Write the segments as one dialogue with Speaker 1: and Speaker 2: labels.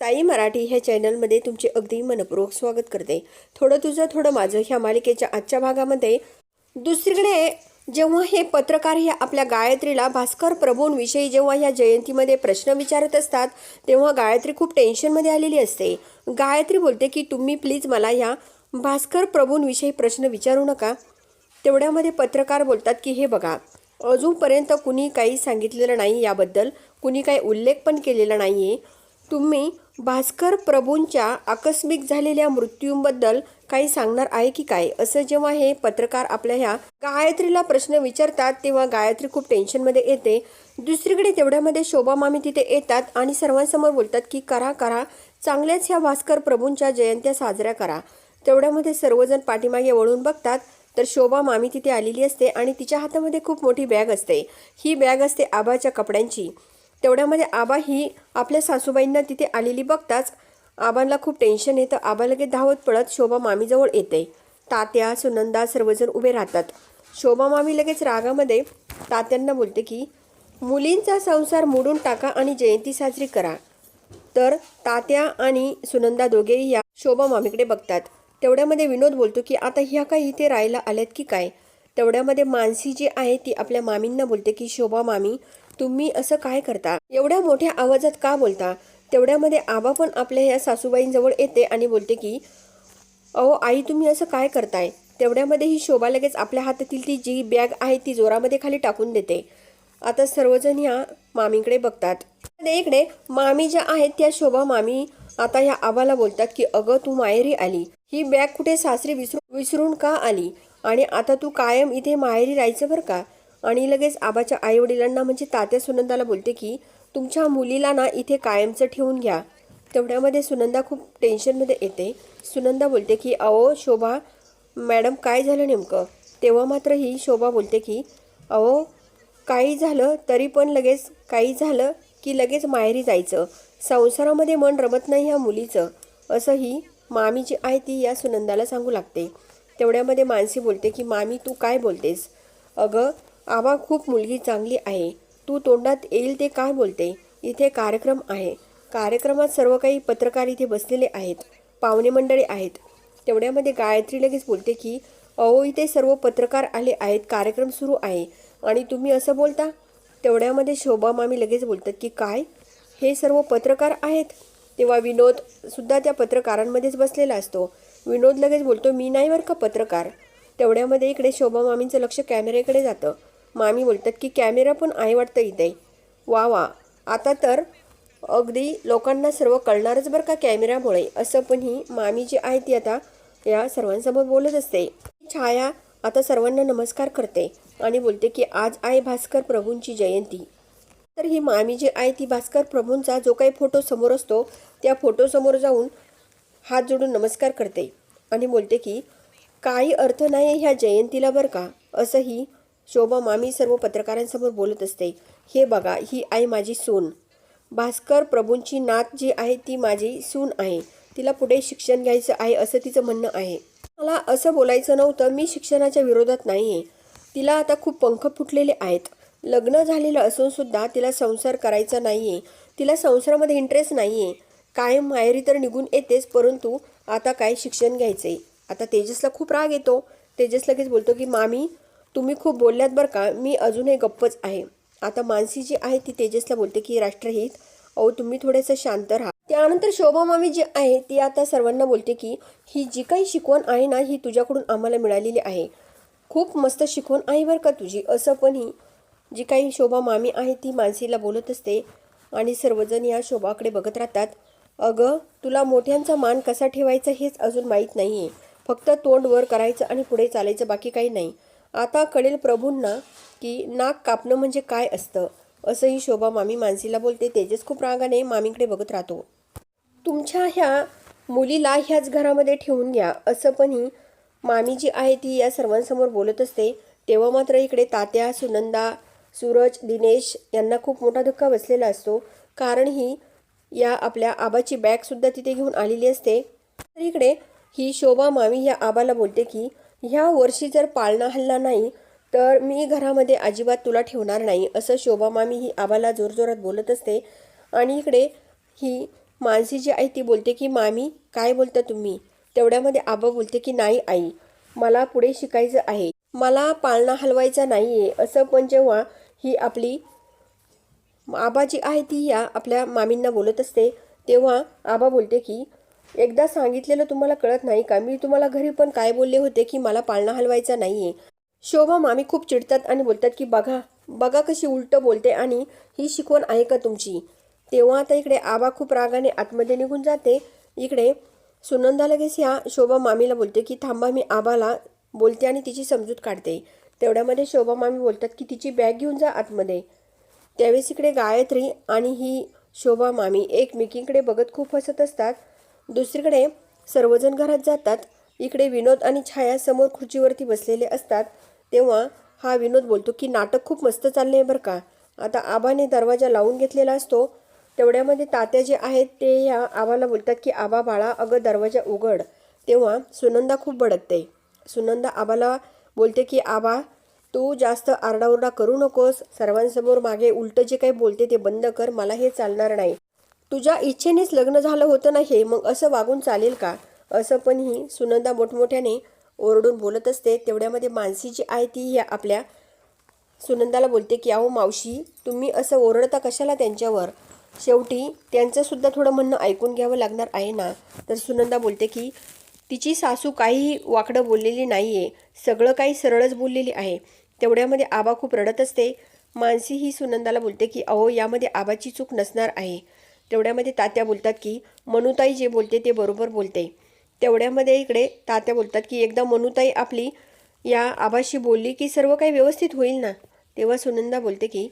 Speaker 1: साई मराठी ह्या चॅनलमध्ये तुमचे अगदी मनपूर्वक स्वागत करते. थोडं तुझं थोडं माझं ह्या मालिकेच्या आजच्या भागामध्ये. दुसरीकडे जेव्हा हे पत्रकार ह्या आपल्या गायत्रीला भास्कर प्रभूंविषयी जेव्हा ह्या जयंतीमध्ये प्रश्न विचारत असतात तेव्हा गायत्री खूप टेन्शनमध्ये आलेली असते. गायत्री बोलते की तुम्ही प्लीज मला ह्या भास्कर प्रभूंविषयी प्रश्न विचारू नका. तेवढ्यामध्ये पत्रकार बोलतात की हे बघा अजूनपर्यंत कुणी काही सांगितलेलं नाही याबद्दल कुणी काही उल्लेख पण केलेला नाही आहे तुम्ही भास्कर प्रभूंच्या आकस्मिक झालेल्या मृत्यूंबद्दल काही सांगणार आहे की काय? असं जेव्हा हे पत्रकार आपल्या ह्या गायत्रीला प्रश्न विचारतात तेव्हा गायत्री खूप टेन्शनमध्ये येते. दुसरीकडे तेवढ्यामध्ये शोभा मामी तिथे येतात आणि सर्वांसमोर बोलतात की करा करा. चांगल्याच ह्या भास्कर प्रभूंच्या जयंत्या साजऱ्या करा. तेवढ्यामध्ये सर्वजण पाठीमागे वळून बघतात तर शोभा मामी तिथे आलेली असते आणि तिच्या हातामध्ये खूप मोठी बॅग असते. ही बॅग असते आबाच्या कपड्यांची. तेवढ्यामध्ये आबा ही आपल्या सासूबाईंना तिथे आलेली बघताच आबांना खूप टेन्शन येतं. आबा लगेच धावत पळत शोभा मामीजवळ येते. तात्या सुनंदा सर्वजण उभे राहतात. शोभा मामी लगेच रागामध्ये तात्यांना बोलते की मुलींचा संसार मोडून टाका आणि जयंती साजरी करा. तर तात्या आणि सुनंदा दोघेही या शोभा मामीकडे बघतात. तेवढ्यामध्ये विनोद बोलतो की आता ह्या काही इथे राहायला आल्यात की काय? तेवढ्यामध्ये मानसी जी आहे ती आपल्या मामींना बोलते की शोभा मामी तुम्ही असं काय करता? एवढ्या मोठ्या आवाजात का बोलता? तेवढ्यामध्ये आबा पण आपल्या ह्या सासूबाईंजवळ येते आणि बोलते की अहो आई तुम्ही असं काय करताय? तेवढ्यामध्ये ही शोभा लगेच आपल्या हातातील ती जी बॅग आहे ती जोरामध्ये खाली टाकून देते. आता सर्वजण ह्या मामीकडे बघतात. इकडे मामी ज्या आहेत त्या शोभा मामी आता ह्या आबाला बोलतात की अगं तू माहेरी आली. ही बॅग कुठे सासरी विसरून विसरून का आली? आणि आता तू कायम इथे माहेरी राहायचं बरं का? आणि लगेच आबाच्या आईवडिलांना म्हणजे तात्या सुनंदाला बोलते की तुमच्या मुलीला ना इथे कायमचं ठेवून घ्या. तेवढ्यामध्ये सुनंदा खूप टेन्शनमध्ये येते. सुनंदा बोलते की अहो शोभा मॅडम काय झालं नेमकं? तेव्हा मात्र ही शोभा बोलते की अहो काही झालं तरी पण लगेच काही झालं की लगेच माहेरी जायचं. संसारामध्ये मन रमत नाही ह्या मुलीचं. असं ही मामी जी आहे ती या सुनंदाला सांगू लागते. तेवढ्यामध्ये मानसी बोलते की मामी तू काय बोलतेस? अगं आबा खूप मुलगी चांगली आहे. तू तोंडात येईल ते काय बोलते? इथे कार्यक्रम आहे. कार्यक्रमात सर्व काही पत्रकार इथे बसलेले आहेत. पाहुणे मंडळी आहेत. तेवढ्यामध्ये गायत्री लगेच बोलते की अहो इथे सर्व पत्रकार आले आहेत. कार्यक्रम सुरू आहे. आणि तुम्ही असं बोलता? तेवढ्यामध्ये शोभा मामी लगेच बोलतात की काय? हे सर्व पत्रकार आहेत? तेव्हा विनोद सुद्धा त्या पत्रकारांमध्येच बसलेला असतो. विनोद लगेच बोलतो मी नाही बरं का पत्रकार? तेवढ्यामध्ये इकडे शोभा मामींचं लक्ष कॅमेऱ्याकडे जातं. मामी बोलतात की कॅमेरा पण आहे वाटतं इथे. वा वा. आता तर अगदी लोकांना सर्व कळणारच बरं का कॅमेऱ्यामुळे असं पण ही मामी जी आहे ती आता या सर्वांसमोर बोलत असते. छाया आता सर्वांना नमस्कार करते आणि बोलते की आज आहे भास्कर प्रभूंची जयंती. तर ही मामी जी आहे ती भास्कर प्रभूंचा जो काही फोटो समोर असतो त्या फोटोसमोर जाऊन हात जोडून नमस्कार करते आणि बोलते की काही अर्थ नाही ह्या जयंतीला बरं का. असंही शोभा मामी सर्व पत्रकारांसमोर बोलत असते. हे बघा ही आहे माझी सून. भास्कर प्रभूंची नात जी आहे ती माझी सून आहे. तिला पुढे शिक्षण घ्यायचं आहे असं तिचं म्हणणं आहे. मला असं बोलायचं नव्हतं मी शिक्षणाच्या विरोधात नाही आहे तिला आता खूप पंख फुटलेले आहेत. लग्न झालेलं असूनसुद्धा तिला संसार करायचा नाही आहे तिला संसारामध्ये इंटरेस्ट नाही आहे कायम माहेरी तर निघून येतेच परंतु आता काय शिक्षण घ्यायचे आता तेजसला खूप राग येतो. तेजस लगेच बोलतो की मामी तुम्ही खूप बोलल्यात बरं का मी अजूनही गप्पच आहे. आता मानसी जी आहे ती तेजसला बोलते की राष्ट्रहित अहो तुम्ही थोडंसं शांत राहा. त्यानंतर शोभा मामी जी आहे ती आता सर्वांना बोलते की ही जी काही शिकवण आहे ना ही तुझ्याकडून आम्हाला मिळालेली आहे. खूप मस्त शिकवण आहे बरं का तुझी. असं पण ही जी काही शोभा मामी आहे ती मानसीला बोलत असते आणि सर्वजण या शोभाकडे बघत राहतात. अगं तुला मोठ्यांचा मान कसा ठेवायचा हेच अजून माहीत नाही आहे फक्त तोंड वर करायचं आणि पुढे चालायचं बाकी काही नाही. आता कळेल प्रभूंना की नाक कापणं म्हणजे काय असतं. असंही शोभा मामी मानसीला बोलते. तेजस खूप रागाने मामीकडे बघत राहतो. तुमच्या ह्या मुलीला ह्याच घरामध्ये ठेवून घ्या. असं पण ही मामी जी आहे ती या सर्वांसमोर बोलत असते. तेव्हा मात्र इकडे तात्या सुनंदा सूरज दिनेश यांना खूप मोठा धक्का बसलेला असतो. कारण ही या आपल्या आबाची बॅगसुद्धा तिथे घेऊन आलेली असते. तर इकडे ही शोभा मामी या आबाला बोलते की ह्या वर्षी जर पाळणा हल्ला नाही तर मी घरामध्ये अजिबात तुला ठेवणार नाही असं शोभा मामी ही आबाला जोरजोरात बोलत असते. आणि इकडे ही मानसी जी आहे ती बोलते की मामी काय बोलता तुम्ही? तेवढ्यामध्ये आबा बोलते की नाही आई मला पुढे शिकायचं आहे. मला पाळणा हलवायचा नाही आहे असं पण जेव्हा ही आपली आबा जी आहे ती या आपल्या मामींना बोलत असते तेव्हा आबा बोलते की एकदा सांगितलेलं तुम्हाला कळत नाही का? मी तुम्हाला घरी पण काय बोलले होते की मला पाळणा हलवायचा नाही आहे शोभा मामी खूप चिडतात आणि बोलतात की बघा बघा कशी उलटं बोलते आणि ही शिकवण आहे का तुमची? तेव्हा आता इकडे आबा खूप रागाने आतमध्ये निघून जाते. इकडे सुनंदा लगेच ह्या शोभा मामीला बोलते की थांबा मी आबाला बोलते आणि तिची समजूत काढते. तेवढ्यामध्ये शोभा मामी बोलतात की तिची बॅग घेऊन जा आतमध्ये. त्यावेळेस इकडे गायत्री आणि ही शोभा मामी एकमेकींकडे बघत खूप हसत असतात. दुसरीकडे सर्वजण घरात जातात. इकडे विनोद आणि छाया समोर खुर्चीवरती बसलेले असतात. तेव्हा हा विनोद बोलतो की नाटक खूप मस्त चाललं आहे बरं का. आता आबाने दरवाजा लावून घेतलेला असतो. तेवढ्यामध्ये तात्या जे आहेत ते या आबाला बोलतात की आबा बाळा अगं दरवाजा उघड. तेव्हा सुनंदा खूप भडकते. सुनंदा आबाला बोलते की आबा तू जास्त आरडाओरडा करू नकोस. सर्वांसमोर मागे उलटं जे काही बोलते ते बंद कर. मला हे चालणार नाही. तुझ्या इच्छेनेच लग्न झालं होतं ना हे? मग असं वागून चालेल का? असं पण ही सुनंदा मोठमोठ्याने ओरडून बोलत असते. तेवढ्यामध्ये मानसी जी आहे ती ह्या आपल्या सुनंदाला बोलते की अहो मावशी तुम्ही असं ओरडता कशाला त्यांच्यावर? शेवटी त्यांचंसुद्धा थोडं म्हणणं ऐकून घ्यावं लागणार आहे ना? तर सुनंदा बोलते की तिची सासू काहीही वाकडं बोललेली नाही आहे सगळं काही सरळच बोललेली आहे. तेवढ्यामध्ये आबा खूप रडत असते. मानसी ही सुनंदाला बोलते की अहो यामध्ये आबाची चूक नसणार आहे. तेवढ्यामध्ये तात्या बोलतात की मनुताई जे बोलते ते बरोबर बोलते. तेवढ्यामध्ये इकडे तात्या बोलतात की एकदा मनुताई आपली या आभाशी बोलली की सर्व काही व्यवस्थित होईल ना? तेव्हा सुनंदा बोलते की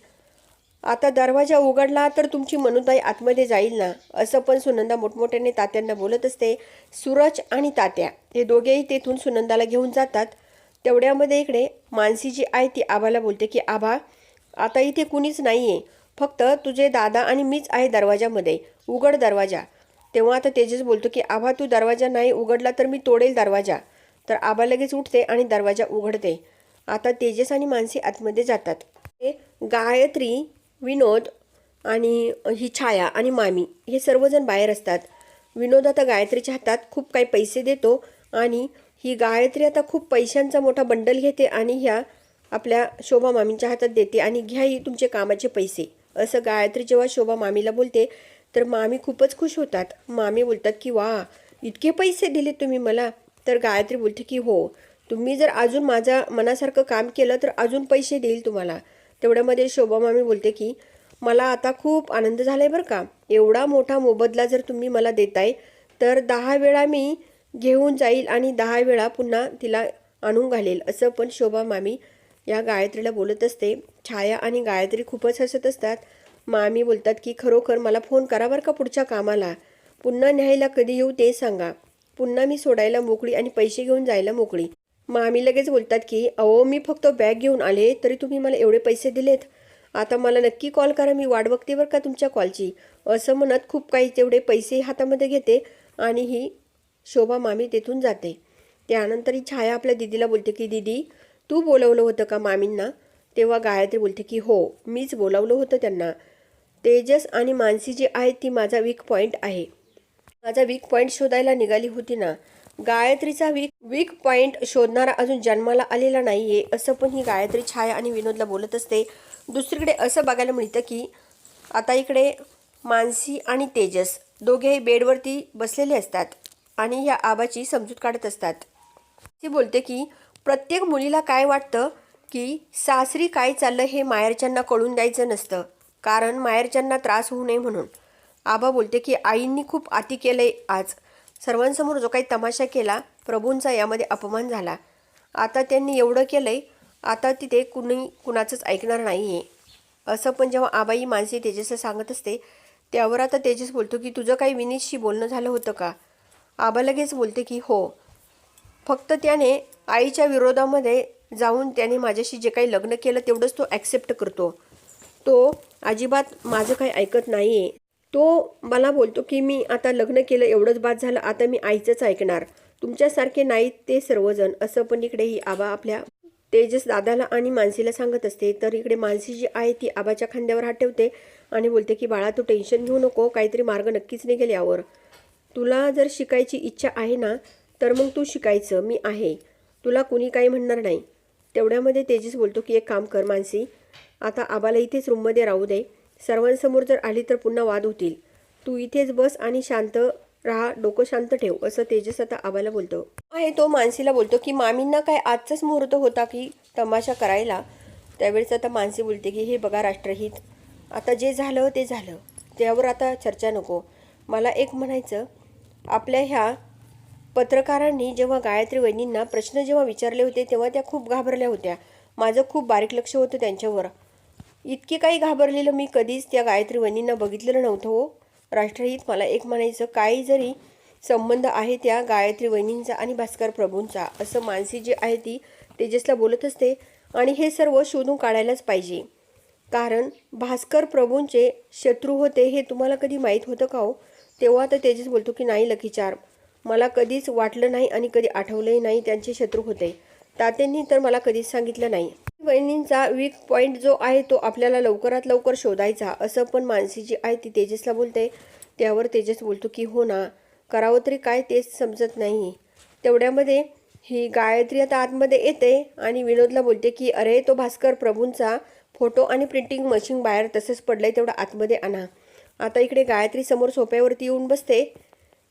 Speaker 1: आता दरवाजा उघडला तर तुमची मनुताई आतमध्ये जाईल ना? असं पण सुनंदा मोठमोठ्याने तात्यांना बोलत असते. सूरज आणि तात्या हे दोघेही तेथून सुनंदाला घेऊन जातात. तेवढ्यामध्ये इकडे मानसी जी आहे ती आबाला बोलते की आबा आता इथे कुणीच नाही आहे फक्त तुझे दादा आणि मीच आहे दरवाजामध्ये उघड दरवाजा. तेव्हा आता तेजस बोलतो की आबा तू दरवाजा नाही उघडला तर मी तोडेल दरवाजा. तर आबा लगेच उठते आणि दरवाजा उघडते. आता तेजस आणि मानसी आतमध्ये जातात. ते गायत्री विनोद आणि ही छाया आणि मामी हे सर्वजण बाहेर असतात. विनोद आता गायत्रीच्या हातात खूप काही पैसे देतो आणि ही गायत्री आता खूप पैशांचा मोठा बंडल घेते आणि ह्या आपल्या शोभा मामींच्या हातात देते आणि घ्या ही तुमचे कामाचे पैसे. असं गायत्री जेव्हा शोभा मामीला बोलते तर मामी खूपच खुश होतात. मामी बोलतात की वा इतके पैसे दिले तुम्ही मला. तर गायत्री बोलते की हो तुम्ही जर अजून माझ्या मनासारखं काम केलं तर अजून पैसे देईल तुम्हाला. तेवढ्यामध्ये शोभा मामी बोलते की मला आता खूप आनंद झाला आहे बरं का. एवढा मोठा मोबदला जर तुम्ही मला देताय तर दहा वेळा मी घेऊन जाईल आणि दहा वेळा पुन्हा तिला आणून घालेल. असं पण शोभा मामी या गायत्रीला बोलत असते. छाया आणि गायत्री खूपच हसत असतात. मामी बोलतात की खरोखर मला फोन करा बरं का पुढच्या कामाला. पुन्हा न्यायला कधी येऊ ते सांगा. पुन्हा मी सोडायला मोकळी आणि पैसे घेऊन जायला मोकळी. मामी लगेच बोलतात की अहो मी फक्त बॅग घेऊन आले तरी तुम्ही मला एवढे पैसे दिलेत. आता मला नक्की कॉल करा मी वाट बघते बरं का तुमच्या कॉलची. असं म्हणत खूप काही तेवढे पैसे हातामध्ये घेते आणि ही शोभा मामी तेथून जाते. त्यानंतर ही छाया आपल्या दिदीला बोलते की दिदी तू बोलवलं होतं का मामींना? तेव्हा गायत्री बोलते की हो मीच बोलावलं होतं त्यांना. तेजस आणि मानसी जी आहे ती माझा वीक पॉईंट आहे. माझा वीक पॉईंट शोधायला निघाली होती ना. गायत्रीचा वीक वीक पॉईंट शोधणारा अजून जन्माला आलेला नाही आहे असं पण ही गायत्री छाया आणि विनोदला बोलत असते. दुसरीकडे असं बघायला मिळतं की आता इकडे मानसी आणि तेजस दोघेही बेडवरती बसलेले असतात आणि ह्या आबाची समजूत काढत असतात. ती बोलते की प्रत्येक मुलीला काय वाटतं? की सासरी काय चाललं हे माहेरच्यांना कळून द्यायचं नसतं. कारण माहेरच्यांना त्रास होऊ नये म्हणून. आबा बोलते की आईंनी खूप आती केलंय आज. सर्वांसमोर जो काही तमाशा केला प्रभूंचा यामध्ये अपमान झाला. आता त्यांनी एवढं केलंय आता तिथे कुणी कुणाचंच ऐकणार नाही आहे असं पण जेव्हा आबाई माणसे तेजसला सांगत असते त्यावर आता तेजस बोलतो की तुझं काही विनीतशी बोलणं झालं होतं का? आबा लगेच बोलते की हो. फक्त त्याने आईच्या विरोधामध्ये जाऊन त्याने माझ्याशी जे काही लग्न केलं तेवढंच तो ॲक्सेप्ट करतो. तो अजिबात माझं काही ऐकत नाही आहे तो मला बोलतो की मी आता लग्न केलं एवढंच बाद झालं आता मी आईचंच ऐकणार. तुमच्यासारखे नाहीत ते सर्वजण. असं पण इकडे ही आबा आपल्या तेजस दादाला आणि मानसीला सांगत असते. तर इकडे मानसी जी आहे ती आबाच्या खांद्यावर हात ठेवते आणि बोलते की बाळा तू टेन्शन घेऊ नको काहीतरी मार्ग नक्कीच निघेल यावर. तुला जर शिकायची इच्छा आहे ना तर मग तू शिकायचं. मी आहे. तुला कुणी काही म्हणणार नाही. तेवढ्यामध्ये तेजीस बोलतो की एक काम कर मानसी आता आबाला इथेच रूममध्ये राहू दे. सर्वांसमोर जर आली तर पुन्हा वाद होतील. तू इथेच बस आणि शांत राहा डोकं शांत ठेव असं तेजस आता आबाला बोलतो. आहे तो मानसीला बोलतो की मामींना काय आजचाच मुहूर्त होता की तमाशा करायला? त्यावेळेस आता मानसी बोलते की हे बघा राष्ट्रहित आता जे झालं ते झालं. त्यावर आता चर्चा नको. मला एक म्हणायचं आपल्या ह्या पत्रकारांनी जेव्हा गायत्री वहिनींना प्रश्न जेव्हा विचारले होते तेव्हा त्या खूप घाबरल्या होत्या. माझं खूप बारीक लक्ष होतं त्यांच्यावर. इतके काही घाबरलेलं मी कधीच त्या गायत्री वहिनींना बघितलेलं नव्हतं हो. राष्ट्रहित मला एक म्हणायचं काही जरी संबंध आहे त्या गायत्री वहिनींचा आणि भास्कर प्रभूंचा असं मानसी जी आहे ती तेजसला बोलत असते आणि हे सर्व शोधून काढायलाच पाहिजे. कारण भास्कर प्रभूंचे शत्रू होते हे तुम्हाला कधी माहीत होतं का हो? तेव्हा तर तेजस बोलतो की नाही लकीचार मला कधीच वाटलं नाही आणि कधी आठवलंही नाही त्यांचे शत्रू होते. तात्यांनी तर मला कधीच सांगितलं नाही. वहिनींचा वीक पॉईंट जो आहे तो आपल्याला लवकरात लवकर शोधायचा असं पण मानसी जी आहे ती तेजसला बोलते. त्यावर तेजस बोलतो की हो ना करावं तरी काय तेच समजत नाही. तेवढ्यामध्ये ही गायत्री आता आतमध्ये येते आणि विनोदला बोलते की अरे तो भास्कर प्रभूंचा फोटो आणि प्रिंटिंग मशीन बाहेर तसंच पडलंय तेवढं आतमध्ये आणा. आता इकडे गायत्री समोर सोप्यावरती येऊन बसते.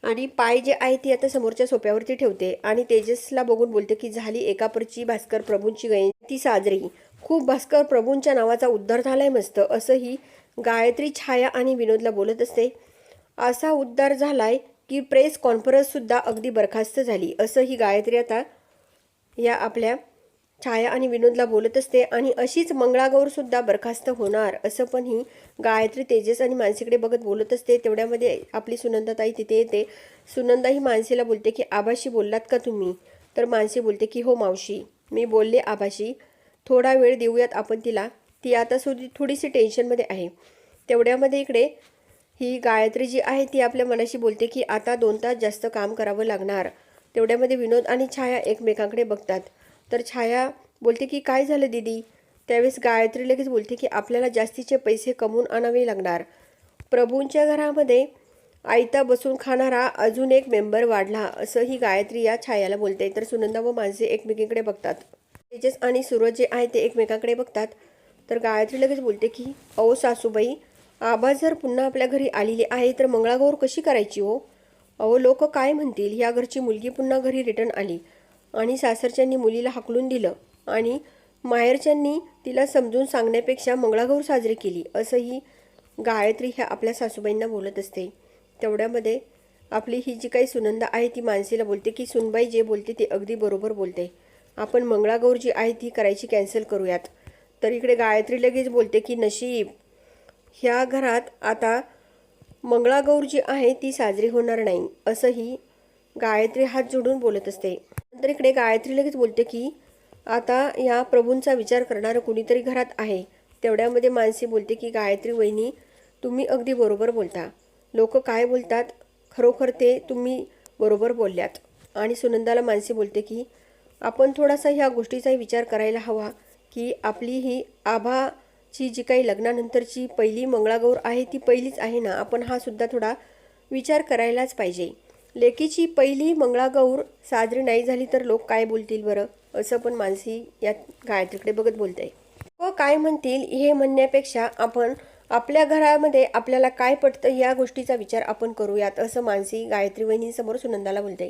Speaker 1: आणि पाय जे आहे ती आता समोरच्या सोप्यावरती ठेवते. आणि तेजसला बघून बोलते की झाली एकापरची भास्कर प्रभूंची जयंती साजरी खूप भास्कर प्रभूंच्या नावाचा उद्धार झालाय मस्त. असं ही गायत्री छाया आणि विनोदला बोलत असते असा उद्धार झालाय की प्रेस कॉन्फरन्ससुद्धा अगदी बरखास्त झाली. असं ही गायत्री आता या आपल्या छाया आणि विनोदला बोलत असते आणि अशीच मंगळागौरसुद्धा बरखास्त होणार असं पण ही गायत्री तेजस आणि मानसीकडे बघत बोलत असते. तेवढ्यामध्ये आपली सुनंदाताई तिथे येते. सुनंदा ही मानसीला बोलते की आबाशी बोललात का तुम्ही? तर मानसी बोलते की हो मावशी मी बोलले आबाशी थोडा वेळ देऊयात आपण तिला. ती आता सुधी थोडीशी टेन्शनमध्ये आहे. तेवढ्यामध्ये इकडे ही गायत्री जी आहे ती आपल्या मनाशी बोलते की आता दोन तास जास्त काम करावं लागणार. तेवढ्यामध्ये विनोद आणि छाया एकमेकांकडे बघतात. तर छाया बोलते की काय झालं दीदी? त्यावेळेस गायत्री लगेच बोलते की आपल्याला जास्तीचे पैसे कमवून आणावे लागणार. प्रभूंच्या घरामध्ये आयता बसून खाणारा अजून एक मेंबर वाढला असं ही गायत्री या छायाला बोलते. तर सुनंदा व माणसे एकमेकींकडे बघतात. तेजस आणि सूरज जे आहे ते एकमेकांकडे बघतात. तर गायत्री लगेच बोलते की अहो सासूबाई आबा जर पुन्हा आपल्या घरी आलेली आहे तर मंगळागौर कशी करायची हो? अहो लोक काय म्हणतील? ह्या घरची मुलगी पुन्हा घरी रिटर्न आली. आणि सासरच्यांनी मुलीला हाकलून दिलं आणि माहेरच्यांनी तिला समजून सांगण्यापेक्षा मंगळागौर साजरी केली असंही गायत्री ह्या आपल्या सासूबाईंना बोलत असते. तेवढ्यामध्ये आपली ही जी काही सुनंदा आहे ती मानसीला बोलते की सुनबाई जे बोलते ते अगदी बरोबर बोलते. आपण मंगळागौर जी आहे ती करायची कॅन्सल करूयात. तर इकडे गायत्री लगेच बोलते की नशीब ह्या घरात आता मंगळागौर जी आहे ती साजरी होणार नाही असंही गायत्री हात जोडून बोलत असते. नंतर इकडे गायत्री लगेच बोलते की आता या प्रभूंचा विचार करणारं कुणीतरी घरात आहे. तेवढ्यामध्ये मानसी बोलते की गायत्री वहिनी तुम्ही अगदी बरोबर बोलता. लोक काय बोलतात? खरोखर ते तुम्ही बरोबर बोलल्यात. आणि सुनंदाला मानसी बोलते की आपण थोडासा ह्या गोष्टीचाही विचार करायला हवा की आपली ही आभाची जी काही लग्नानंतरची पहिली मंगळागौर आहे ती पहिलीच आहे ना? आपण हा सुद्धा थोडा विचार करायलाच पाहिजे. लेकीची पहिली मंगळागौर साजरी नाही झाली तर लोक काय बोलतील बरं? असं पण मानसी या गायत्रीकडे बघत बोलते व काय म्हणतील हे म्हणण्यापेक्षा आपण आपल्या घरामध्ये आपल्याला काय पटतं या गोष्टीचा विचार आपण करूयात असं मानसी गायत्री वहिनींसमोर सुनंदाला बोलते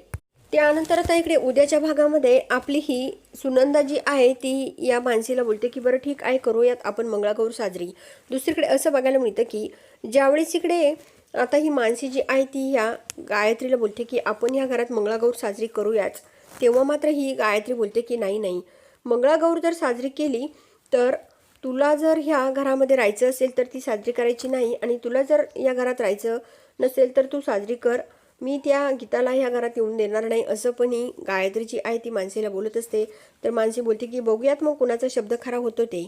Speaker 1: त्यानंतर आता इकडे उद्याच्या भागामध्ये आपली ही सुनंदा जी आहे ती या मानसीला बोलते की बरं ठीक आहे करूयात आपण मंगळागौर साजरी. दुसरीकडे असं बघायला मिळतं की ज्यावेळेस इकडे आता ही मानसी जी आहे ती ह्या गायत्रीला बोलते की आपण ह्या घरात मंगळागौर साजरी करूयाच. तेव्हा मात्र ही गायत्री बोलते की नाही नाही. मंगळागौर जर साजरी केली तर तुला जर ह्या घरामध्ये राहायचं असेल तर ती साजरी करायची नाही. आणि तुला जर या घरात राहायचं नसेल तर तू साजरी कर. मी त्या गीताला ह्या घरात येऊन देणार नाही. असं पण ही गायत्रीची आहे ती मानसीला बोलत असते. तर मानसी बोलते की बघूयात मग कुणाचा शब्द खरा होतो ते.